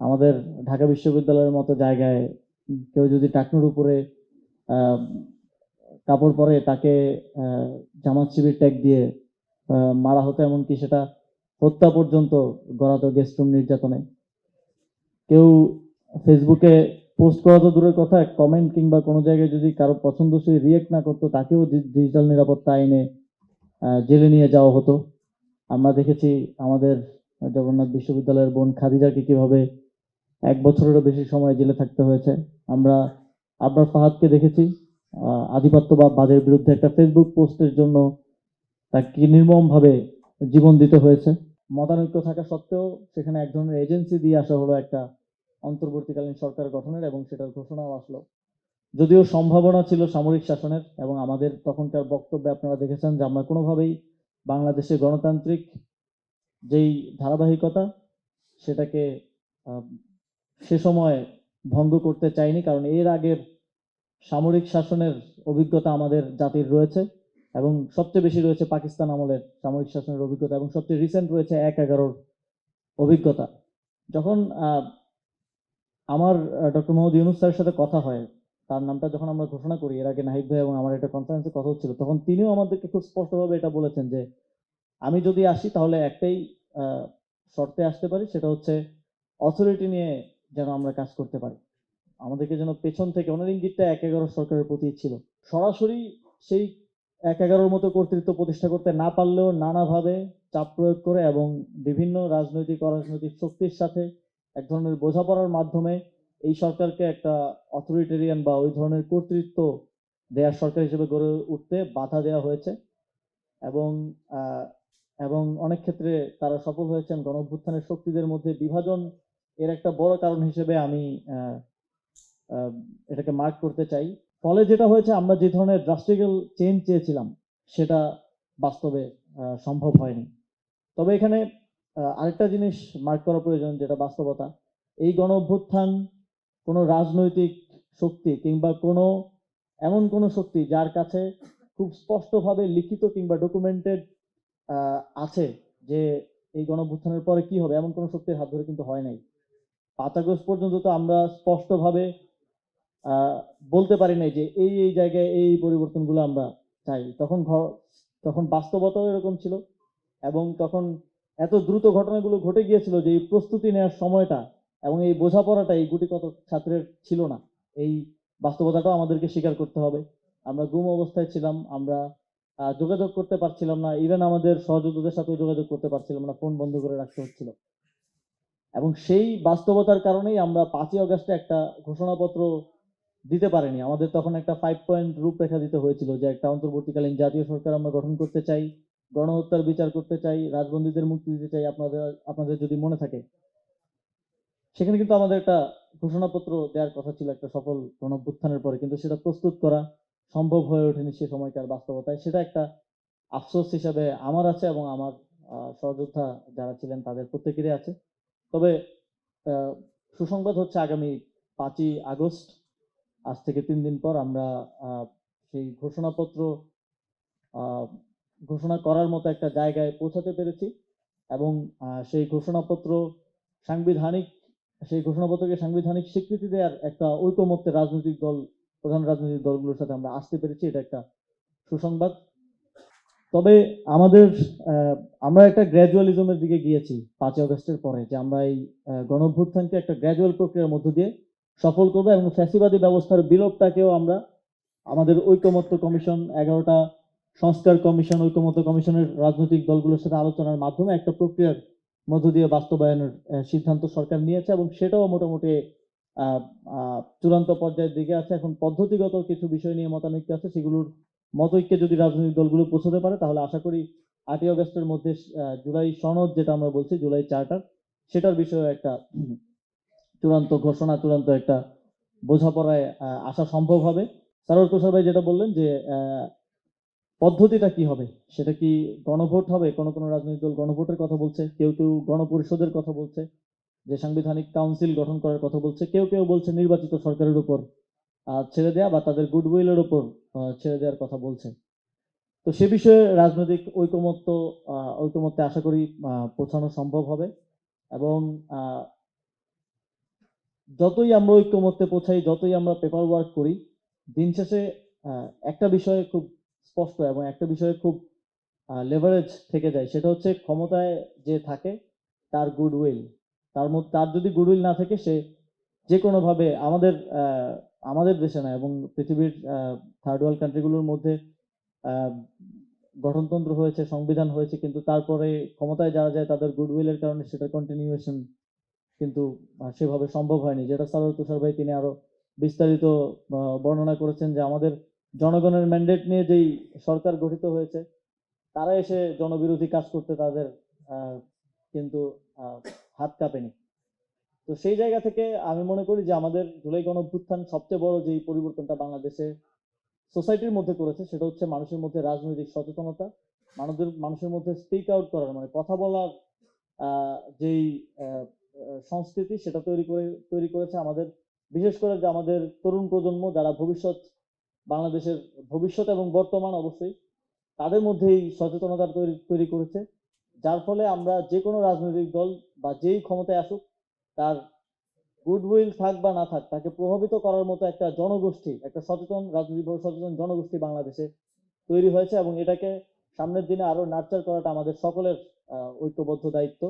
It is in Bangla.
আমাদের ঢাকা বিশ্ববিদ্যালয়ের মতো জায়গায় কেউ যদি টাকনুর উপরে কাপড় পরে তাকে জামাত শিবির ট্যাগ দিয়ে মারা হতো এমনকি সেটা হত্যা পর্যন্ত গড়াতো গেস্ট রুম নির্যাতনে। কেউ ফেসবুকে পোস্ট করা তো দূরের কথা কমেন্ট কিংবা কোনো জায়গায় যদি কারও পছন্দসই রিয়েক্ট না করতো, তাকেও ডিজিটাল নিরাপত্তা আইনে জেলে নিয়ে যাওয়া হতো। আমরা দেখেছি আমাদের জগন্নাথ বিশ্ববিদ্যালয়ের বোন খাদিজাকে কীভাবে এক বছরেরও বেশি সময় জেলে থাকতে হয়েছে। আমরা আবরার ফাহাদকে দেখেছি। আধিপত্য বা আধিপত্যবাদের বিরুদ্ধে একটা ফেসবুক পোস্টের জন্য তাকে নির্মমভাবে জীবন দিতে হয়েছে। মতানৈক্য থাকা সত্ত্বেও সেখানে এক ধরনের এজেন্সি দিয়ে আসা হলো একটা অন্তর্বর্তীকালীন সরকার গঠনের এবং সেটার ঘোষণাও আসলো। যদিও সম্ভাবনা ছিল সামরিক শাসনের এবং আমাদের তখনকার বক্তব্যে আপনারা দেখেছেন যে আমরা কোনোভাবেই বাংলাদেশে গণতান্ত্রিক যেই ধারাবাহিকতা সেটাকে সে সময় ভঙ্গ করতে চাইনি, কারণ এর আগের সামরিক শাসনের অভিজ্ঞতা আমাদের জাতির রয়েছে এবং সবচেয়ে বেশি রয়েছে পাকিস্তান আমলের সামরিক শাসনের অভিজ্ঞতা এবং সবচেয়ে রিসেন্ট রয়েছে এক এগারোর অভিজ্ঞতা। যখন আমার ডক্টর মোহাম্মদ ইউনুস স্যারের সাথে কথা হয়, তার নামটা যখন আমরা ঘোষণা করি, এর আগে নাহিদ ভাই এবং আমার একটা কনফারেন্সে কথা হচ্ছিল, তখন তিনিও আমাদেরকে খুব স্পষ্টভাবে এটা বলেছেন যে, আমি যদি আসি তাহলে একটাই শর্তে আসতে পারি, সেটা হচ্ছে অথরিটি নিয়ে যেন আমরা কাজ করতে পারি। আমাদেরকে যেন পেছন থেকে ওনার ইঙ্গিতটা এক এগারো সরকারের প্রতি ছিল। সরাসরি সেই এক এগারোর মতো কর্তৃত্ব প্রতিষ্ঠা করতে না পারলেও নানাভাবে চাপ প্রয়োগ করে এবং বিভিন্ন রাজনৈতিক, অরাজনৈতিক শক্তির সাথে এক ধরনের বোঝাপড়ার মাধ্যমে এই সরকারকে একটা অথরিটেরিয়ান বা ওই ধরনের কর্তৃত্ব দেয়ার সরকার হিসেবে গড়ে উঠতে বাধা দেওয়া হয়েছে এবং এবং অনেক ক্ষেত্রে তারা সফল হয়েছেন। গণ শক্তিদের মধ্যে বিভাজন এর একটা বড় কারণ হিসেবে আমি এটাকে মার্ক করতে চাই। ফলে যেটা হয়েছে, আমরা যে ধরনের ড্রাস্টিক্যাল চেঞ্জ চেয়েছিলাম, সেটা বাস্তবে সম্ভব হয়নি। তবে এখানে আরেকটা জিনিস মার্ক করা প্রয়োজন, যেটা বাস্তবতা। এই গণ অভ্যুত্থান কোনো রাজনৈতিক শক্তি কিংবা কোনো, এমন কোনো শক্তি যার কাছে খুব স্পষ্টভাবে লিখিত কিংবা ডকুমেন্টেড আছে যে এই গণ অভ্যুত্থানের পরে কি হবে, এমন কোনো শক্তির হাত ধরে কিন্তু হয় নাই। পাঁচ আগস্ট পর্যন্ত তো আমরা স্পষ্টভাবে বলতে পারি নাই যে এই এই জায়গায় এই পরিবর্তনগুলো আমরা চাই। তখন তখন বাস্তবতাও এরকম ছিল এবং তখন এত দ্রুত ঘটনাগুলো ঘটে গিয়েছিল যে এই প্রস্তুতি নেওয়ার সময়টা এবং এই বোঝাপড়াটা এই গুটি কত ছাত্রের ছিল না। এই বাস্তবতাটাও আমাদেরকে স্বীকার করতে হবে। আমরা গুম অবস্থায় ছিলাম, আমরা যোগাযোগ করতে পারছিলাম না। ইভেন আমাদের সহযোগীদের সাথেও যোগাযোগ করতে পারছিলাম না, ফোন বন্ধ করে রাখতে হচ্ছিল। এবং সেই বাস্তবতার কারণেই আমরা পাঁচই অগস্টে একটা ঘোষণাপত্র দিতে পারিনি। আমাদের তখন একটা ফাইভ পয়েন্ট রূপরেখা দিতে হয়েছিল যে একটা অন্তর্বর্তীকালীন জাতীয় সরকার আমরা গঠন করতে চাই, গণহত্যার বিচার করতে চাই, রাজবন্দীদের মুক্তি দিতে চাই আপনাদের আপনাদের যদি মনে থাকে। সেখানে কিন্তু আমাদের একটা ঘোষণাপত্র দেওয়ার কথা ছিল একটা সফল গণভ্যুত্থানের পরে, কিন্তু সেটা প্রস্তুত করা সম্ভব হয়ে ওঠেনি সে সময়কার বাস্তবতায়। সেটা একটা আফসোস হিসাবে আমার আছে এবং আমার সহযোদ্ধা যারা ছিলেন তাদের প্রত্যেকেরই আছে। তবে সুসংবাদ হচ্ছে আগামী পাঁচই আগস্ট। আজ থেকে তিন দিন পর আমরা সেই ঘোষণাপত্র ঘোষণা করার মতো একটা জায়গায় পৌঁছাতে পেরেছি এবং সেই ঘোষণাপত্র সাংবিধানিক, সেই ঘোষণাপত্রকে সাংবিধানিক স্বীকৃতি দেওয়ার একটা ঐকমত্যে রাজনৈতিক দল, প্রধান রাজনৈতিক দলগুলোর সাথে আমরা আসতে পেরেছি। এটা একটা সুসংবাদ। তবে আমাদের আমরা একটা গ্র্যাজুয়ালিজমের দিকে গিয়েছি পাঁচই অগস্টের পরে যে আমরা এই আহ, গণঅভ্যুত্থানকে একটা গ্র্যাজুয়াল প্রক্রিয়ার মধ্য দিয়ে সফল করব এবং ফ্যাসিবাদী ব্যবস্থার বিলোপটাকেও আমরা আমাদের ঐকমত্য কমিশন এগারোটা সংস্কার কমিশন ঐকমত্য কমিশনের রাজনৈতিক দলগুলোর সাথে আলোচনার মাধ্যমে একটা প্রক্রিয়ার মধ্য দিয়ে বাস্তবায়নের সিদ্ধান্ত সরকার নিয়েছে এবং সেটাও মোটামুটি চূড়ান্ত পর্যায়ের দিকে আছে। এখন পদ্ধতিগত কিছু বিষয় নিয়ে মতানৈক্য আছে সেগুলোর মতৈক্যে যদি রাজনৈতিক দলগুলো পৌঁছতে পারে, তাহলে আশা করি আটই আগস্টের মধ্যে জুলাই সনদ যেটা আমরা বলছি, জুলাই চার্টার, সেটার বিষয়ে একটা চূড়ান্ত ঘোষণা, চূড়ান্ত একটা বোঝাপড়ায় আসা সম্ভব হবে। সারোর তুষার ভাই যেটা বললেন যে পদ্ধতিটা কি হবে? সেটা কি গণভোট হবে? কোনো কোনো রাজনৈতিক দল গণভোটের কথা বলছে, কেউ কেউ গণপরিষদের কথা বলছে, যে সাংবিধানিক কাউন্সিল গঠন করার কথা বলছে, কেউ কেউ বলছে নির্বাচিত সরকারের উপর ছেড়ে দেওয়া বা তাদের গুডউইলের উপর ছেড়ে দেওয়ার কথা বলছে তো সে বিষয়ে রাজনৈতিক ঐকমত্য ঐকমত্যে আশা করি পৌঁছানো সম্ভব হবে এবং যতই আমরা ঐক্যমত্যে পৌঁছাই, যতই আমরা পেপার ওয়ার্ক করি, দিন শেষে একটা বিষয়ে খুব স্পষ্ট এবং একটা বিষয়ে খুব লেভারেজ থেকে যায়, সেটা হচ্ছে ক্ষমতায় যে থাকে, তার গুডউইল তার মধ্যে তার যদি গুডউইল না থাকে, সে যে কোনোভাবে আমাদের আমাদের দেশে না এবং পৃথিবীর থার্ড ওয়ার্ল্ড কান্ট্রিগুলোর মধ্যে গঠনতন্ত্র হয়েছে, সংবিধান হয়েছে, কিন্তু তারপরে ক্ষমতায় যারা যায় তাদের গুডউইলের কারণে সেটা কন্টিনিউয়েশন কিন্তু সেভাবে সম্ভব হয়নি। যেটা সারোর তুষার ভাই তিনি আরও বিস্তারিত বর্ণনা করেছেন যে আমাদের জনগণের ম্যান্ডেট নিয়ে যেই সরকার গঠিত হয়েছে, তারা এসে জনবিরোধী কাজ করতে তাদের কিন্তু হাত কাঁপেনি। তো সেই জায়গা থেকে আমি মনে করি যে আমাদের জুলাই গণ অভ্যুত্থান সবচেয়ে বড় যেই পরিবর্তনটা বাংলাদেশে সোসাইটির মধ্যে করেছে, সেটা হচ্ছে মানুষের মধ্যে রাজনৈতিক সচেতনতা মানুষের মানুষের মধ্যে স্পিক আউট করার মানে কথা বলার যেই সংস্কৃতি, সেটা তৈরি করে, তৈরি করেছে আমাদের। বিশেষ করে যে আমাদের তরুণ প্রজন্ম যারা ভবিষ্যৎ, বাংলাদেশের ভবিষ্যৎ এবং বর্তমান অবশ্যই, তাদের মধ্যে এই সচেতনতা তৈরি তৈরি করেছে। যার ফলে আমরা যে কোনো রাজনৈতিক দল বা যেই ক্ষমতায় আসুক তার গুডউইল থাক বা না থাক, তাকে প্রভাবিত করার মতো একটা জনগোষ্ঠী, একটা সচেতন রাজনৈতিকভাবে সচেতন জনগোষ্ঠী বাংলাদেশে তৈরি হয়েছে এবং এটাকে সামনের দিনে আরও নার্চার করাটা আমাদের সকলের ঐক্যবদ্ধ দায়িত্ব।